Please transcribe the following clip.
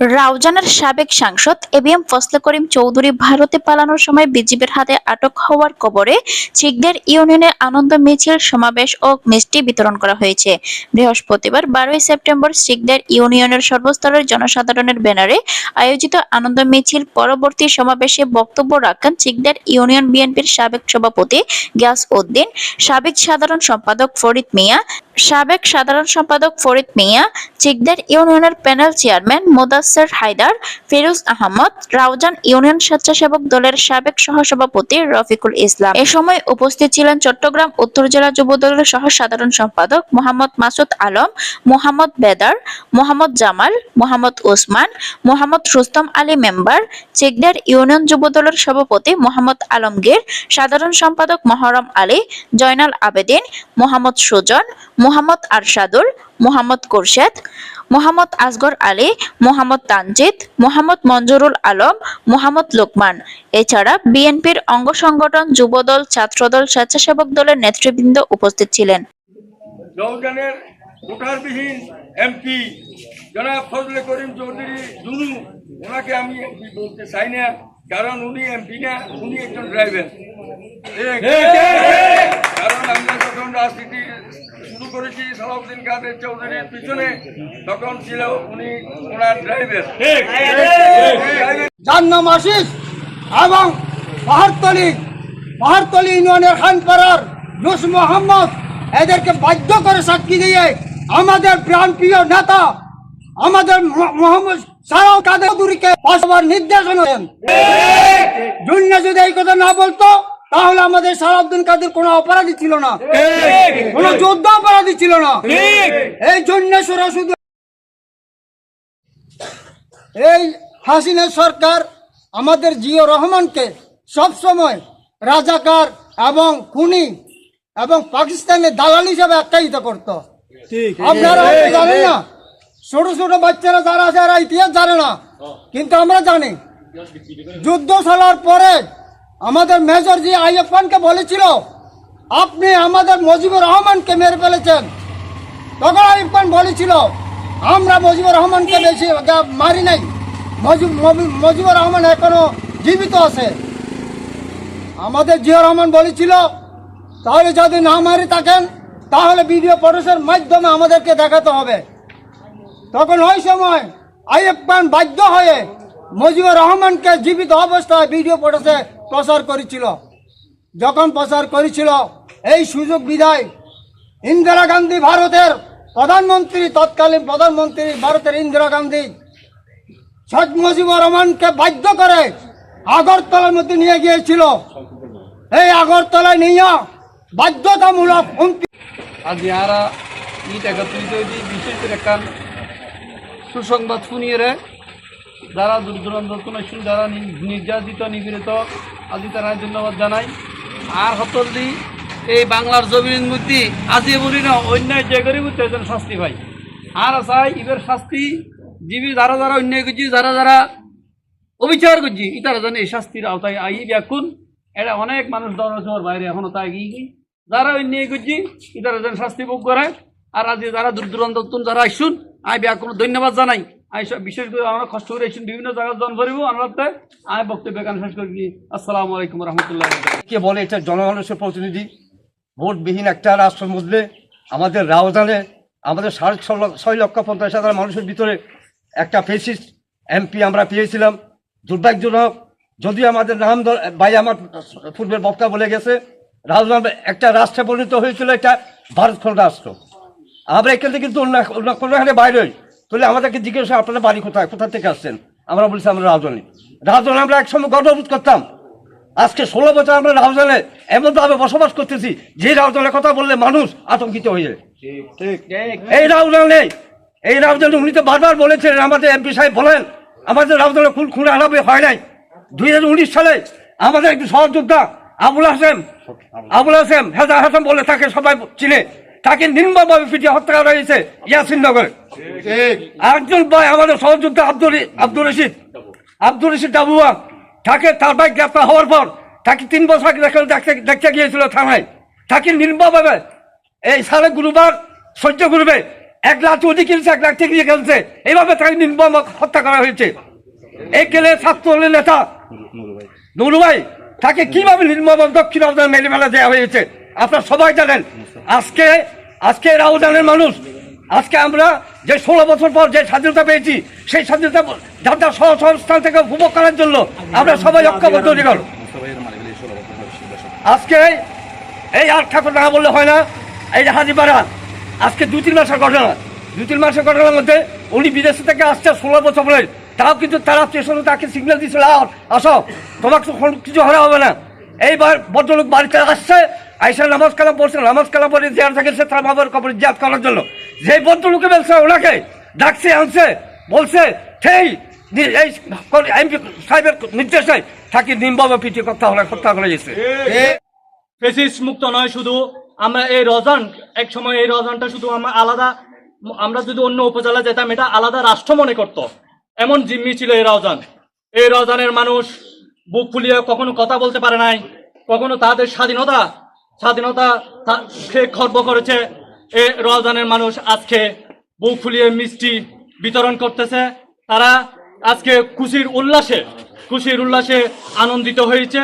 রাউজানের সাবেক সাংসদ এবিএম ফজলে করিম চৌধুরী ভারতে পালানোর সময় বিজিবির হাতে আটক হওয়ার কবরে চিকদের ইউনিয়নে আনন্দ মিছিল, সমাবেশ ও মিষ্টি বিতরণ করা হয়েছে। বৃহস্পতিবার বারোই সেপ্টেম্বর শিখদের ইউনিয়নের সর্বস্তরের জনসাধারণের ব্যানারে আয়োজিত আনন্দ মিছিল পরবর্তী সমাবেশে বক্তব্য রাখেন চিকদের ইউনিয়ন বিএনপির সাবেক সভাপতি গিয়াস উদ্দিন সাবেক সাধারণ সম্পাদক ফরিদ মিয়া সাবেক সাধারণ সম্পাদক ফরিদ মিয়া, চিকদার ইউনিয়নের panel chairman Modaser Haider, Firoz Ahmad, Raozan union স্বেচ্ছাসেবক দলের সাবেক সহসভাপতি রফিকুল ইসলাম। এ সময় উপস্থিত ছিলেন চট্টগ্রাম উত্তর জেলা যুব দলের সহ সাধারণ সম্পাদক মোহাম্মদ মাসুদ আলম, মোহাম্মদ বেদার, মোহাম্মদ জামাল, মোহাম্মদ ওসমান, মোহাম্মদ রুস্তম আলী মেম্বার, চিকদার ইউনিয়ন যুব দলের সভাপতি মোহাম্মদ আলমগীর, সাধারণ সম্পাদক মহরম আলী, জয়নাল আবেদিন, মোহাম্মদ সুজন মোহাম্মদ আরশাদুল মোহাম্মদ কোরশেদ মোহাম্মদ আসগর আলী মোহাম্মদ তানজিদ মোহাম্মদ মঞ্জুরুল আলম মোহাম্মদ লোকমান। এছাড়া বিএনপির অঙ্গ সংগঠন যুবদল ছাত্রদল স্বেচ্ছাসেবক দলের নেতৃবৃন্দ উপস্থিত ছিলেন। নৌজানের ভোটারবিহীন এমপি জনাব ফজলে করিম চৌধুরী দুনু ওনাকে আমি বলতে চাই না কারণ উনি এমপি না উনি একজন ড্রাইভার। কারণ আমরা যখন রাজনীতি করেছি সালাউদ্দিন কাদের চৌধুরীর পিছনে তখন ছিল উনি ওনার ড্রাইভার যার নাম আশিস এবং পাহাড়তলি পাহাড়তলি ইউনিয়নের খানপাড়ার লুস মোহাম্মদ এদেরকে বাধ্য করে সাক্ষী দিয়ে আমাদের প্রাণপ্রিয় নেতা আমাদের মোহাম্মদ সারাও কাদের চৌধুরীকে পাশবার নির্দেশনা দেন। জন্য যদি এই কথা না বলতো তাহলে আমাদের সারাউদ্দিন কাদের কোনো অপরাধী ছিল না? কোনো যোদ্ধ অপরাধী ছিল না? এই জন্য সোরা শুধু এই হাসিনা সরকার আমাদের জিও রহমানকে সবসময় রাজাকার এবং খুনি এবং পাকিস্তানের দালাল হিসাবে আখ্যায়িত করত। আপনারা জানেন না ছোট ছোট বাচ্চারা যারা আছে এরা ইতিহাস জানে না। কিন্তু আমরা জানি যুদ্ধ চলার পরে আমাদের মেজর জি আইএফ খানকে বলেছিল আপনি আমাদের মজিবুর রহমানকে মেরে ফেলেছেন। তখন আইব খান বলেছিল আমরা মজিবুর রহমানকে বেশি মারি নাই। মজিবুর রহমান এখনও জীবিত আছে। আমাদের জিয়া রহমান বলেছিল তাহলে যদি না মারি থাকেন তাহলে ভিডিও প্রডুসের মাধ্যমে আমাদেরকে দেখাতে হবে। তখন ওই সময় আইএফ খান বাধ্য হয়ে মজিবুর রহমানকে জীবিত অবস্থায় ভিডিও প্রডুসে প্রচার করেছিল। যখন প্রচার করেছিল, এই সুযোগ বিধায় ইন্দিরা গান্ধী ভারতের প্রধানমন্ত্রী, তৎকালীন প্রধানমন্ত্রী ভারতের ইন্দিরা গান্ধী, শেখ মুজিবুর রহমানকে বাধ্য করে আগরতলার মধ্যে নিয়ে গিয়েছিল। এই আগরতলায় নিয়ে বাধ্যতামূলক হুমকি আজ ইয়ারা ঈদ একত্রিত বিশেষ একটা সুসংবাদ শুনিয়ে রে। যারা দূর দূরান্ত কোনো যারা নির্যাতিত, নিপীড়িত, আজি তারা ধন্যবাদ জানাই। আর হতলদি এই বাংলার জমিন মধ্যে আজি বলি না অন্যায় যে করি বুঝতে যেন শাস্তি পাই। আর আসাই ইবের শাস্তি, জীবী যারা যারা অন্যায় করছি, যারা যারা অবিচার করছি, ইতারা জানে এই শাস্তির আওতায় আই ব্যাকুন এটা অনেক মানুষ দরজোর বাইরে এখনও তাই গিয়ে যারা অন্যায় করছি, ইতারা যেন শাস্তি ভোগ করে। আর আজ যারা দূর দূরান্ত যারা আসুন আমি ব্যাকুন ধন্যবাদ জানাই। আমি সব বিশেষ করে আমরা কষ্ট করে আসুন বিভিন্ন জায়গায় জন করিব আনতে আমি বক্তব্য এখানে শেষ করি আসসালামু আলাইকুম রহমতুল্লাহ কে বলে, এটা জনগণের প্রতিনিধি, ভোটবিহীন একটা রাষ্ট্র মধ্যে, আমাদের রাজধানে, আমাদের সাড়ে ছ লক্ষ ছয় লক্ষ পঞ্চাশ হাজার মানুষের ভিতরে একটা ফেসিস এমপি আমরা পেয়েছিলাম। দুর্ভাগ্যজনক, যদিও আমাদের নাম ভাই আমার পূর্বের বক্তা বলে গেছে, রাজধান একটা রাষ্ট্রে পরিণত হয়েছিল এটা ভারত রাষ্ট্র। আমরা এখান থেকে কিন্তু অন্য কোনো বাইরে তাহলে আমাদেরকে জিজ্ঞেস আপনাদের বাড়ি কোথায়? কোথা থেকে আসছেন? আমরা বলছি আমরা রাজধানী। রাজধানী আমরা একসময় গর্ববোধ করতাম। আজকে ষোলো বছর আমরা রাউজানে এমনভাবে বসবাস করতেছি যে রাউজানের কথা বললে মানুষ আতঙ্কিত হয়ে যায় এই রাউজানে এই রাউজানে উনি তো বারবার বলেছেন আমাদের এমপি সাহেব বলেন আমাদের রাউজানে খুন খুন আলাপে হয় নাই। দুই হাজার উনিশ সালে আমাদের একটি সহযোদ্ধা আবুল হাসেম আবুল হাসেম হেজা হাসান বলে তাকে সবাই চিনে। তাকে নির্মমভাবে পিটিয়ে হত্যা করা হয়েছে ইয়াসিন নগরে। একজন ভাই আমাদের সহযোদ্ধা আব্দুল আব্দুল রশিদ। আব্দুল রশিদ ডাবুয়া তাকে তার ভাই গ্রেপ্তার হওয়ার পর তাকে তিন বছর আগে দেখতে দেখতে- গিয়েছিল থানায়। তাকে নির্মমভাবে এই সাড়ে গুরুবার সহ্য করবে। এক লাখ চুরি কিনছে এক লাখ টিকিয়ে খেলছে। এইভাবে তাকে নির্মম হত্যা করা হয়েছে। এই কেলে ছাত্র দলের নেতা নুরু ভাই তাকে কীভাবে নির্মম দক্ষিণ মেরে ফেলা দেওয়া হয়েছে? আপনারা সবাই জানেন আজকে আজকে রাউজানের মানুষ, আজকে আমরা যে ষোলো বছর পর যে স্বাধীনতা পেয়েছি, সেই স্বাধীনতা যার যার সহ থেকে উপভোগ করার জন্য আমরা সবাই ঐক্যবদ্ধ অধিকার আজকে এই আর ঠাকুর না বললে হয় না, এই যে হাজিপাড়া আজকে দু তিন মাসের ঘটনা। দু তিন মাসের ঘটনার মধ্যে উনি বিদেশ থেকে আসছে ষোলো বছর পরে। তাও কিন্তু তারা স্টেশনে তাকে সিগন্যাল দিয়েছিল আসো, তোমাকে কিছু হারা হবে না। এইবার ভদ্রলোক বাড়িতে আসছে আইসা নামাজ কালাম পড়ছে, নামাজ কালাম পড়ে জিয়ার থাকে গেছে তার বাবার কবর জিয়াদ করার জন্য। যে ভদ্রলোকে বলছে ওনাকে ডাকছে, আনছে, বলছে নি- এই এমপি সাহেবের নির্দেশে তাকে নিম্বাবে পিটিয়ে হত্যা হলে হত্যা করা গেছে। ফেসিস মুক্ত নয় শুধু, আমরা এই রজান, এক সময় এই রজানটা শুধু আমরা আলাদা, আমরা যদি অন্য উপজেলা যেতাম, এটা আলাদা রাষ্ট্র মনে করত। এমন জিম্মি ছিল এই রজান। এই রজানের মানুষ বুক ফুলিয়ে কখনো কথা বলতে পারে নাই, কখনো তাদের স্বাধীনতা স্বাধীনতা সে খর্ব করেছে এ রজানের মানুষ আজকে বুক ফুলিয়ে মিষ্টি বিতরণ করতেছে। তারা আজকে খুশির উল্লাসে খুশির উল্লাসে আনন্দিত হয়েছে।